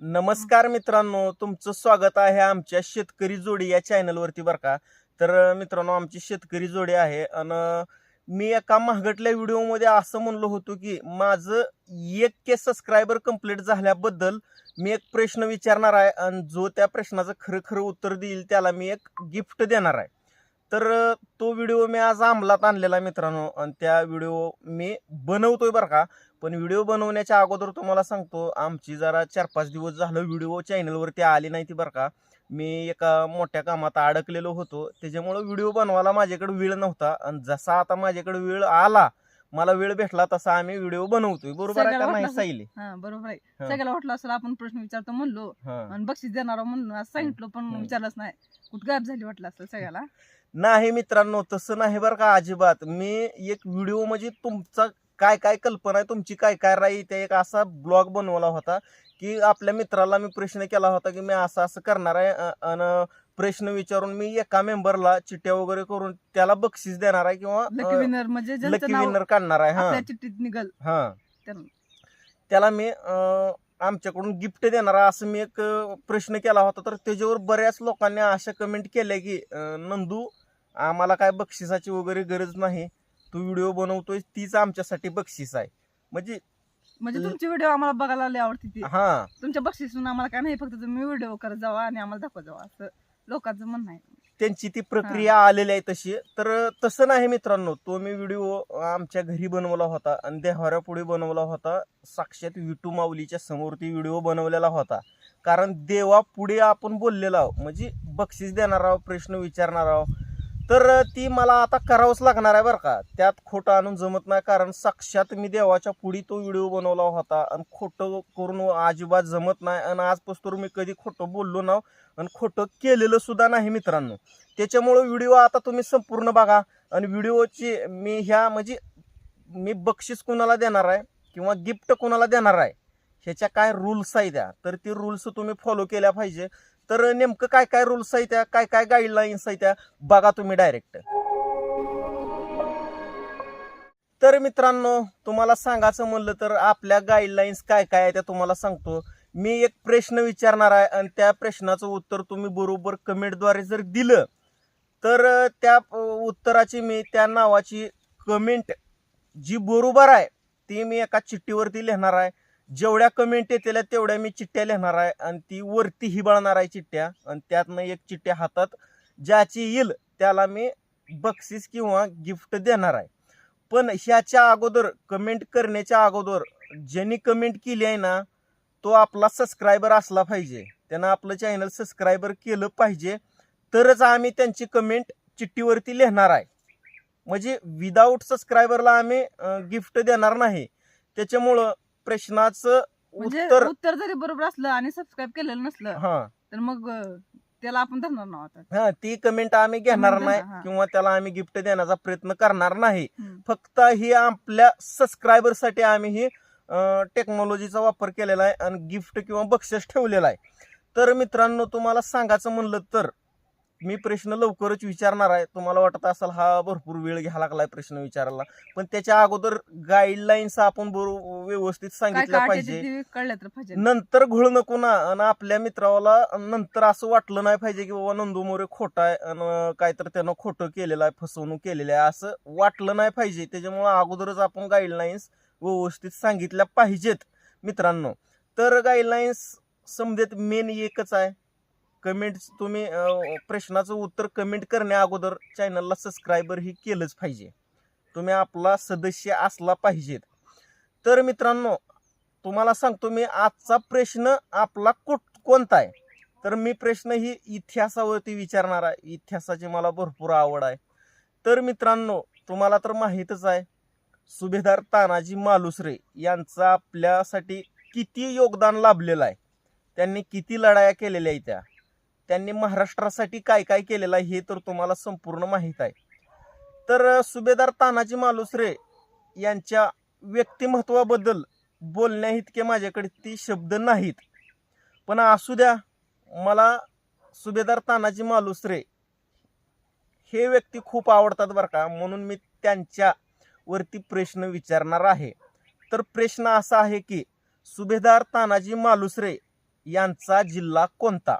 नमस्कार मित्रांनो तुमचं स्वागत आहे आमच्या शेतकरी जोडी या चॅनलवरती बरं का. तर मित्रांनो आमची शेतकरी जोडी आहे आणि मी एका महागटल्या व्हिडिओमध्ये असं म्हणलो होतो की माझं एक के सबस्क्रायबर कंप्लीट झाल्याबद्दल मी एक प्रश्न विचारणार आहे आणि जो त्या प्रश्नाचं खरं खरं उत्तर देईल त्याला मी एक गिफ्ट देणार आहे. तर तो व्हिडिओ मी आज अंमलात आणलेला आहे मित्रांनो. आणि त्या व्हिडिओ मी बनवतोय बरं का. पण व्हिडिओ बनवण्याच्या अगोदर तुम्हाला सांगतो आमची जरा चार पाच दिवस झालं व्हिडिओ चॅनलवरती आली नाही ती बरं का. मी एका मोठ्या कामात अडकलेलो होतो. त्याच्यामुळं व्हिडिओ बनवायला माझ्याकडे वेळ नव्हता. आणि जसा आता माझ्याकडे वेळ आला मला वेळ भेटला तसा आम्ही व्हिडिओ बनवतोय. बरोबर आहे का सगळ्याला नाही वाटलं साईली हा बरोबर आहे. हा. सगळ्याला वाटलं असेल आपण प्रश्न विचारतो म्हणलो हा. आणि बक्षीस देणार म्हणून सांगितलं पण हम्म. विचारलंच नाही. कुठं गायब झाली वाटलं असेल सगळ्याला? नाही मित्रांनो तसं नाही बरं का अजिबात. मी एक व्हिडिओ म्हणजे तुमचा काय काय कल्पना आहे तुमची काय काय राही त्या एक असा ब्लॉग बनवला होता की आपल्या मित्राला मी प्रश्न केला होता की मी असं असं करणार आहे आणि प्रश्न विचारून मी एका मेंबरला चिट्ट्या वगैरे करून त्याला बक्षीस देणार आहे किंवा लकी विनर म्हणजे ज्यांचं लकी नाव विनर काढणार आहे हा. आपल्या चिठ्ठीत निघल. हा. त्यांना. त्याला मी अं, आमच्याकडून गिफ्ट देणार आहे असं मी एक अं, प्रश्न केला होता. तर त्याच्यावर बऱ्याच लोकांनी अशा कमेंट केल्या की अं, नंदू आम्हाला काय बक्षिसाची वगैरे गरज नाही. तू व्हिडिओ बनवतोय तीच आमच्यासाठी बक्षीस आहे. म्हणजे म्हणजे तुमची व्हिडिओ आम्हाला बघायला लय आवडते ती. हा. तुमच्या बक्षीसून आम्हाला काय नाही फक्त तुम्ही व्हिडिओ करत जावा आणि आम्हाला दाखवत जावा असं. लोकांचं म्हणणं आहे. त्यांची ती प्रक्रिया आलेली आहे तशी. तर तसं नाही मित्रांनो. तो मी व्हिडिओ आमच्या घरी बनवला होता आणि देहाऱ्या पुढे बनवला होता. साक्षात विटू माऊलीच्या समोर ती व्हिडिओ बनवलेला होता. कारण देवा पुढे आपण बोललेलो आहोत. म्हणजे बक्षीस देणार आहोत प्रश्न विचारणार आहोत. तर ती मला आता करावंच लागणार आहे बरं का. त्यात खोटं आणून जमत नाही कारण साक्षात मी देवाच्या पुढे तो व्हिडिओ बनवला होता आणि खोटं करून अजिबात जमत नाही आणि आजपासून मी कधी खोटं बोललो ना आणि खोटं केलेलं सुद्धा नाही मित्रांनो. त्याच्यामुळं व्हिडिओ आता तुम्ही संपूर्ण बघा आणि व्हिडिओची मी ह्या म्हणजे मी बक्षीस कोणाला देणार आहे किंवा गिफ्ट कोणाला देणार आहे ह्याच्या काय रूल्स आहेत त्या. तर ती रूल्स तुम्ही फॉलो केल्या पाहिजे. तर नेमकं काय काय रूल्स आहेत त्या? काय काय गाईडलाईन्स आहेत त्या? बघा तुम्ही डायरेक्ट तर मित्रांनो तुम्हाला सांगायचं म्हणलं तर आपल्या गाईडलाईन्स काय काय आहे त्या तुम्हाला सांगतो. मी एक प्रश्न विचारणार आहे आणि त्या प्रश्नाचं उत्तर तुम्ही बरोबर कमेंटद्वारे जर दिलं तर त्या उत्तराची मी त्या नावाची कमेंट जी बरोबर आहे ती मी एका चिठ्ठीवरती लिहिणार आहे. जेवढ्या कमेंट येतील तेवढ्या मी चिठ्ठ्या लिहिणार आहे आणि ती वरती हिबाळणार आहे चिठ्ठ्या. आणि त्यातनं एक चिठ्ठ्या हातात ज्याची येईल त्याला मी बक्षीस किंवा गिफ्ट देणार आहे. पण ह्याच्या अगोदर कमेंट करण्याच्या अगोदर ज्यांनी कमेंट केली आहे ना तो आपला सबस्क्रायबर असला पाहिजे. त्यांना आपलं चॅनल सबस्क्रायबर केलं पाहिजे. तरच आम्ही त्यांची कमेंट चिठ्ठीवरती लिहिणार आहे. म्हणजे विदाऊट सबस्क्रायबरला आम्ही गिफ्ट देणार नाही. त्याच्यामुळं प्रश्नाचं म्हणजे उत्तर उत्तर जरी बरोबर असलं आणि सबस्क्राईब केलेलं नसलं हा तर मग अं, त्याला आपण धरणार नाव आता हा ती कमेंट आम्ही घेणार Comment नाही देणार, हा. किंवा त्याला आम्ही गिफ्ट देण्याचा प्रयत्न करणार नाही हम्म. फक्त ही आपल्या सबस्क्रायबरसाठी आम्ही ही टेक्नॉलॉजीचा वापर केलेला आहे आणि गिफ्ट किंवा बक्षीस ठेवलेलं आहे तर मित्रांनो तुम्हाला सांगायचं म्हणलं तर मी प्रश्न लवकरच विचारणार आहे. तुम्हाला वाटत असेल हा भरपूर वेळ घ्यावा लागलाय प्रश्न विचारायला. पण त्याच्या अगोदर गाईडलाईन्स आपण बरोबर व्यवस्थित सांगितल्या पाहिजे. नंतर घोळ नको ना. आणि आपल्या मित्राला नंतर असं वाटलं नाही पाहिजे की बाबा नंदू मोरे खोटा आहे आणि काहीतरी त्यानं खोटं केलेलं आहे फसवणूक केलेली आहे असं वाटलं नाही पाहिजे. त्याच्यामुळे अगोदरच आपण गाईडलाईन्स व्यवस्थित सांगितल्या पाहिजेत मित्रांनो. तर गाईडलाईन्स समजेत मेन एकच आहे. कमेंट तुम्ही प्रश्नाचं उत्तर कमेंट करण्या अगोदर चॅनलला सबस्क्रायबर ही केलंच पाहिजे. तुम्ही आपला सदस्य असला पाहिजेत. तर मित्रांनो तुम्हाला सांगतो मी आजचा प्रश्न आपला कुठ कोणता आहे? तर मी प्रश्न ही इतिहासावरती विचारणार आहे. इतिहासाची मला भरपूर आवड आहे. तर मित्रांनो तुम्हाला तर माहीतच आहे सुभेदार तानाजी मालुसरे यांचं आपल्यासाठी किती योगदान लाभलेलं आहे. त्यांनी किती लढाया केलेल्या आहेत त्या. त्यांनी महाराष्ट्रासाठी काय काय केलेलं आहे हे तर तुम्हाला संपूर्ण माहीत आहे. तर सुभेदार तानाजी मालुसरे यांच्या व्यक्तिमत्वाबद्दल बोलण्या इतके माझ्याकडे ती शब्द नाहीत. पण असू द्या मला सुभेदार तानाजी मालुसरे हे व्यक्ती खूप आवडतात बरं का म्हणून मी त्यांच्यावरती प्रश्न विचारणार आहे. तर प्रश्न असा आहे की सुभेदार तानाजी मालुसरे यांचा जिल्हा कोणता?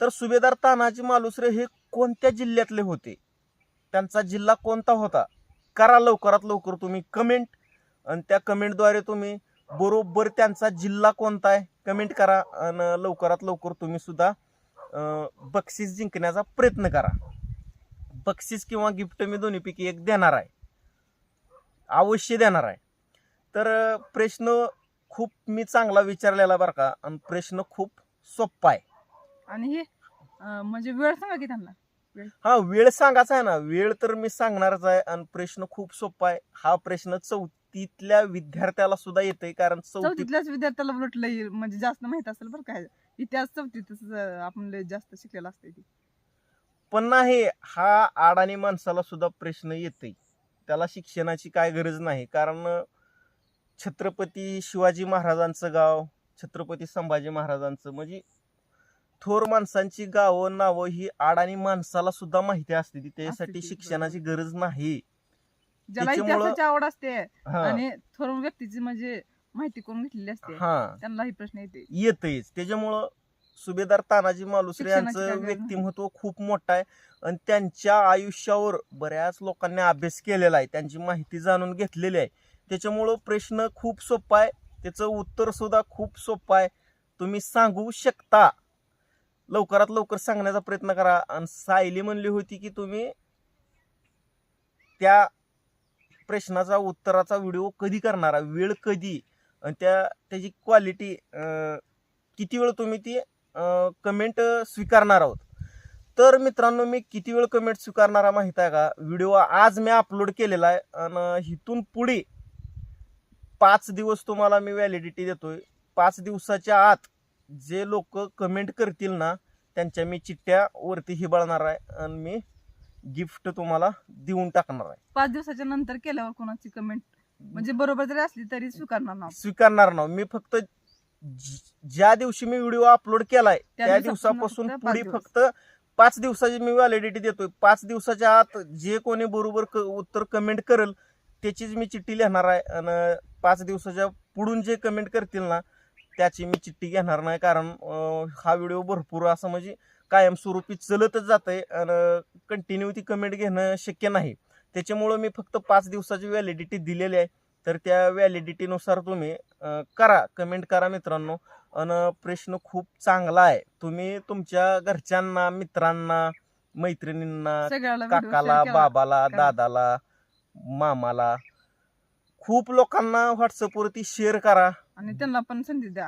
तर सुभेदार तानाजी मालुसरे हे कोणत्या जिल्ह्यातले होते? त्यांचा जिल्हा कोणता होता? करा लवकरात लवकर तुम्ही कमेंट आणि त्या कमेंटद्वारे तुम्ही बरोबर त्यांचा जिल्हा कोणता आहे? कमेंट करा. आणि लवकरात लवकर तुम्ही सुद्धा बक्षीस जिंकण्याचा प्रयत्न करा. बक्षीस किंवा गिफ्ट मी दोन्हीपैकी एक देणार आहे. अवश्य देणार आहे. तर प्रश्न खूप मी चांगला विचारलेला बरं का? आणि प्रश्न खूप सोपा आहे. आणि हे अं, म्हणजे वेळ सांगा की त्यांना. हा वेळ सांगायचा आहे ना. वेळ तर मी सांगणारच आहे आणि प्रश्न खूप सोपा आहे. हा प्रश्न चौथीतल्या विद्यार्थ्याला सुद्धा येतोय कारण चौथी चौथीतल्याच विद्यार्थ्याला उलट लई म्हणजे जास्त माहीत असेल बरं काय इतिहास चौथीतच अं, आपण लय जास्त शिकलेला असते ती. पण नाही हा अडाणी माणसाला सुद्धा प्रश्न येते त्याला शिक्षणाची काय गरज नाही. कारण छत्रपती शिवाजी महाराजांचं गाव छत्रपती संभाजी महाराजांचं म्हणजे थोर माणसांची गावं नावं ही अडाणी माणसाला सुद्धा माहिती असते. ती त्यासाठी असते ती, शिक्षणाची गरज नाही. ज्याला त्याच्यामुळं- इतिहासाची आवड असते हा. आणि थोर व्यक्तीची म्हणजे माहिती करून घेतलेली असते हा. त्यांना ही प्रश्न येते. येतच त्याच्यामुळं सुभेदार तानाजी मालुसरे शिक्षणाची यांचं व्यक्तिमत्व खूप मोठं आहे आणि त्यांच्या आयुष्यावर बऱ्याच लोकांनी अभ्यास केलेला आहे. त्यांची माहिती जाणून घेतलेली आहे. त्याच्यामुळं प्रश्न खूप सोपा आहे. त्याचं उत्तर सुद्धा खूप सोपं आहे. तुम्ही सांगू शकता. लवकरात लवकर सांगण्याचा प्रयत्न करा. आणि सायली म्हणली होती की तुम्ही त्या प्रश्नाचा उत्तराचा व्हिडिओ कधी करणार? वेळ कधी? आणि त्या त्याची क्वालिटी किती वेळ तुम्ही ती कमेंट स्वीकारणार आहोत? तर मित्रांनो मी किती वेळ कमेंट स्वीकारणारा माहीत आहे का? व्हिडिओ आज मी अपलोड केलेला आहे आणि इथून पुढे पाच दिवस तुम्हाला मी व्हॅलिडिटी देतोय. पाच दिवसाच्या आत जे लोक कमेंट करतील ना त्यांच्या मी चिठ्ठ्या वरती हिबाळणार आहे आणि मी गिफ्ट तुम्हाला देऊन टाकणार आहे. पाच दिवसाच्या नंतर केल्यावर कोणाची कमेंट म्हणजे बरोबर जरी असली तरी स्वीकारणार ना स्वीकारणार ना मी फक्त ज- ज्या दिवशी मी व्हिडिओ अपलोड केलाय त्या त्या दिवसापासून दिवसापासून फक्त पाच पुढे दिवस. फक्त पाच दिवसाची मी व्हॅलिडिटी देतोय. पाच दिवसाच्या आत जे कोणी बरोबर क- उत्तर कमेंट करेल त्याचीच मी चिठ्ठी लिहिणार आहे. आणि पाच दिवसाच्या पुढून जे कमेंट करतील ना त्याची मी चिठ्ठी घेणार नाही कारण हा व्हिडिओ भरपूर असं म्हणजे कायमस्वरूपी चलतच जात आहे आणि कंटिन्यू ती कमेंट घेणं शक्य नाही. त्याच्यामुळं मी फक्त पाच दिवसाची व्हॅलिडिटी दिलेली आहे. तर त्या व्हॅलिडिटीनुसार तुम्ही करा कमेंट करा मित्रांनो. आणि प्रश्न खूप चांगला आहे. तुम्ही तुमच्या घरच्यांना मित्रांना मैत्रिणींना काकाला. बाबाला. दादाला मामाला खूप लोकांना व्हॉट्सअपवरती शेअर करा. आणि त्यांना पण संधी द्या.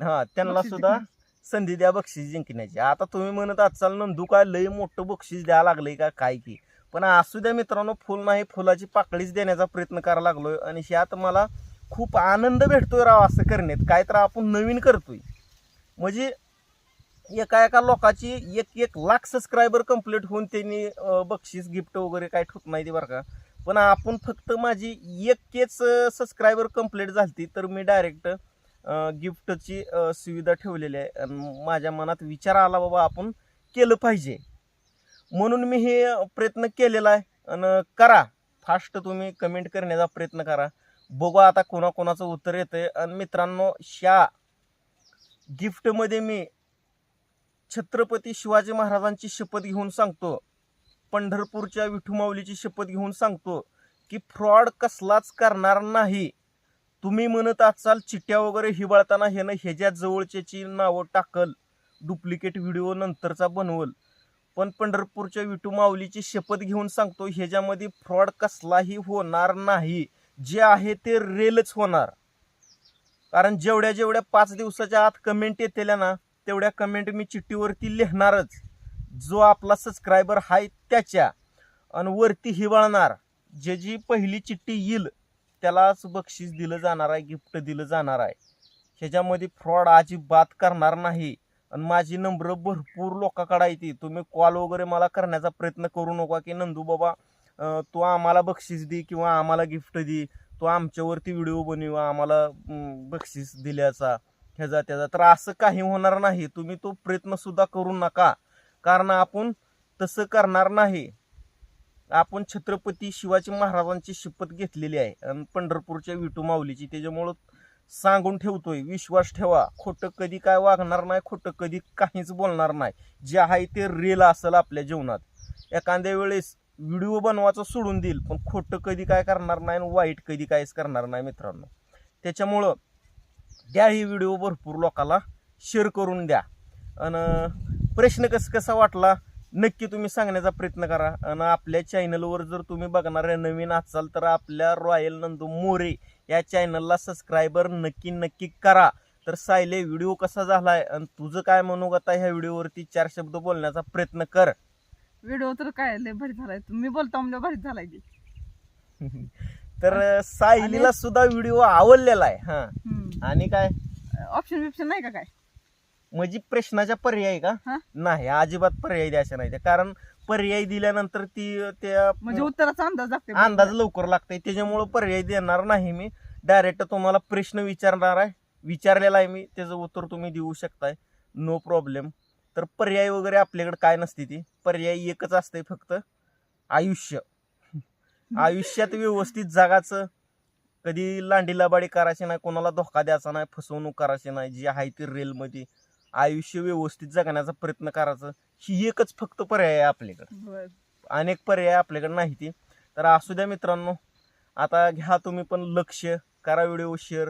हा त्यांना बक्षीस सुद्धा जिंकण्याची. संधी द्या बक्षीस जिंकण्याची. आता तुम्ही म्हणत आजचाल नंदू काय लय मोठं बक्षीस द्यायला लागलंय का काय की. पण असू द्या मित्रांनो फुल नाही फुलाची पाकळीच देण्याचा प्रयत्न करायला लागलोय. आणि ह्यात मला खूप आनंद भेटतोय राव असं करण्यात. काय तर आपण नवीन करतोय. म्हणजे एका एका लोकाची एक एक लाख सबस्क्रायबर कंप्लीट होऊन त्यांनी अं, बक्षीस गिफ्ट वगैरे काय ठोक नाही ते बरं का. पण आपण फक्त माझी एकच सबस्क्रायबर कंप्लीट झालती तर मी डायरेक्ट गिफ्टची सुविधा ठेवलेली आहे. माझ्या मनात विचार आला बाबा आपण केलं पाहिजे. म्हणून मी हे प्रयत्न केलेला आहे. आणि करा. फास्ट तुम्ही कमेंट करण्याचा प्रयत्न करा. बघू आता कोणाकोणाचं उत्तर येतंय. आणि मित्रांनो शा गिफ्टमध्ये मी छत्रपती शिवाजी महाराजांची शपथ घेऊन सांगतो. पंढरपूरच्या विठुमाऊलीची शपथ घेऊन सांगतो की फ्रॉड कसलाच करणार नाही. तुम्ही म्हणत असाल चिट्ट्या वगैरे हिवाळताना ह्यानं ह्याच्या जवळच्याची नावं टाकल डुप्लिकेट व्हिडिओ नंतरचा बनवल. पण पंढरपूरच्या विटू माऊलीची शपथ घेऊन सांगतो ह्याच्यामध्ये फ्रॉड कसलाही होणार नाही. जे आहे ते रेलच होणार. कारण जेवढ्या जेवढ्या पाच दिवसाच्या आत कमेंट येतेल्या ना तेवढ्या कमेंट मी चिठ्ठीवरती लिहिणारच. जो आपला सबस्क्रायबर आहे त्याच्या आणि वरती हिवाळणार. जे जी पहिली चिठ्ठी येईल त्यालाच बक्षीस दिलं जाणार आहे गिफ्ट दिलं जाणार आहे. ह्याच्यामध्ये फ्रॉड अजिबात करणार नाही. आणि माझी नंबर भरपूर लोकांकडे येते तुम्ही कॉल वगैरे मला करण्याचा प्रयत्न करू नका की नंदू बाबा तू आम्हाला बक्षीस दे किंवा आम्हाला गिफ्ट दे. तू आमच्यावरती व्हिडिओ बनव आम्हाला बक्षीस दिल्याचा. ह्याचा त्याचा. तर असं काही होणार नाही. तुम्ही तो प्रयत्नसुद्धा करू नका. कारण आपण तसं करणार नाही. आपण छत्रपती शिवाजी महाराजांची शपथ घेतलेली आहे. आणि पंढरपूरच्या विटू माऊलीची. त्याच्यामुळं सांगून ठेवतोय विश्वास ठेवा. खोटं कधी काय वागणार नाही खोटं कधी काहीच बोलणार नाही. जे आहे ते रिअल असेल आपल्या जीवनात. एखाद्या वेळेस व्हिडिओ बनवायचं सोडून देईल पण खोटं कधी काय करणार नाही आणि वाईट कधी काहीच करणार नाही मित्रांनो. त्याच्यामुळं द्या ही व्हिडिओ भरपूर लोकाला शेअर करून द्या. आणि प्रश्न कसं कसा वाटला? नक्की तुम्ही सांगण्याचा प्रयत्न करा. आणि आपल्या चॅनलवर जर तुम्ही बघणारे नवीन असाल तर आपल्या रॉयल नंदू मोरे या चॅनलला सबस्क्रायबर नक्की नक्की करा. तर सायले व्हिडिओ कसा झालाय? आणि तुझं काय मनोगत आहे ह्या व्हिडिओवरती चार शब्द बोलण्याचा प्रयत्न कर. व्हिडिओ तर काय लय भारी झालाय. तुम्ही बोलता म्हणजे भारीच झालाय की. तर सायलीला सुद्धा व्हिडिओ आवडलेला आहे हा. हम्म. आणि काय? ऑप्शन बिप्शन नाही का काय? म्हणजे प्रश्नाच्या पर्याय का? हा? नाही अजिबात पर्याय द्यायचा नाही त्या. कारण पर्याय दिल्यानंतर ती त्या म्हणजे उत्तराचा अंदाज लागते अंदाज लवकर लागतंय. त्याच्यामुळं पर्याय देणार नाही मी. डायरेक्ट तुम्हाला प्रश्न विचारणार आहे. विचारलेला आहे मी. त्याचं उत्तर तुम्ही देऊ शकताय. नो प्रॉब्लेम तर पर्याय वगैरे आपल्याकडे काय नसते ती. पर्याय एकच असते फक्त आयुष्य. आयुष्यात व्यवस्थित जगाचं. कधी लांडी लाबाडी करायची नाही कोणाला धोका द्यायचा नाही फसवणूक करायची नाही जी आहे ती रेलमध्ये आयुष्य व्यवस्थित जगण्याचा प्रयत्न करायचं ही एकच फक्त पर्याय आहे आपल्याकडे. अनेक पर्याय आपल्याकडे नाही ती तर असू द्या मित्रांनो आता घ्या तुम्ही पण लक्ष करा व्हिडिओ शेअर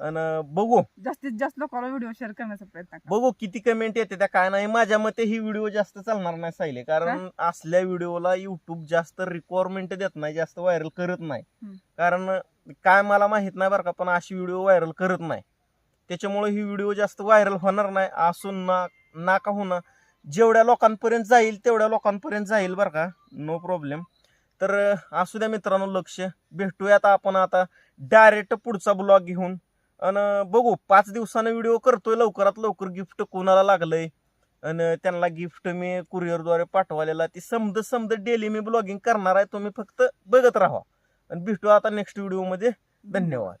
आणि बघू. जास्तीत जास्त लोकांना व्हिडिओ शेअर करण्याचा प्रयत्न करा. बघू किती कमेंट येते त्या काय नाही. माझ्या मते ही व्हिडिओ जास्त चालणार नाही सायले. कारण असल्या व्हिडिओला युट्यूब जास्त रिक्वायरमेंट देत नाही जास्त व्हायरल करत नाही. कारण काय मला माहीत नाही बरं का पण अशी व्हिडिओ व्हायरल करत नाही. त्याच्यामुळे ही व्हिडिओ जास्त व्हायरल होणार नाही असून ना नाका होणं. जेवढ्या लोकांपर्यंत जाईल तेवढ्या लोकांपर्यंत जाईल बरं का. नो प्रॉब्लेम तर असू द्या मित्रांनो लक्ष. भेटूयात आपण आता डायरेक्ट पुढचा ब्लॉग घेऊन. आणि बघू पाच दिवसानं व्हिडिओ करतोय लवकरात लवकर गिफ्ट कोणाला लागलंय. आणि त्यांना गिफ्ट मी कुरिअरद्वारे पाठवालेला. ती समज समज डेली मी ब्लॉगिंग करणार आहे तुम्ही फक्त बघत राहा. आणि भेटू आता नेक्स्ट व्हिडिओमध्ये धन्यवाद.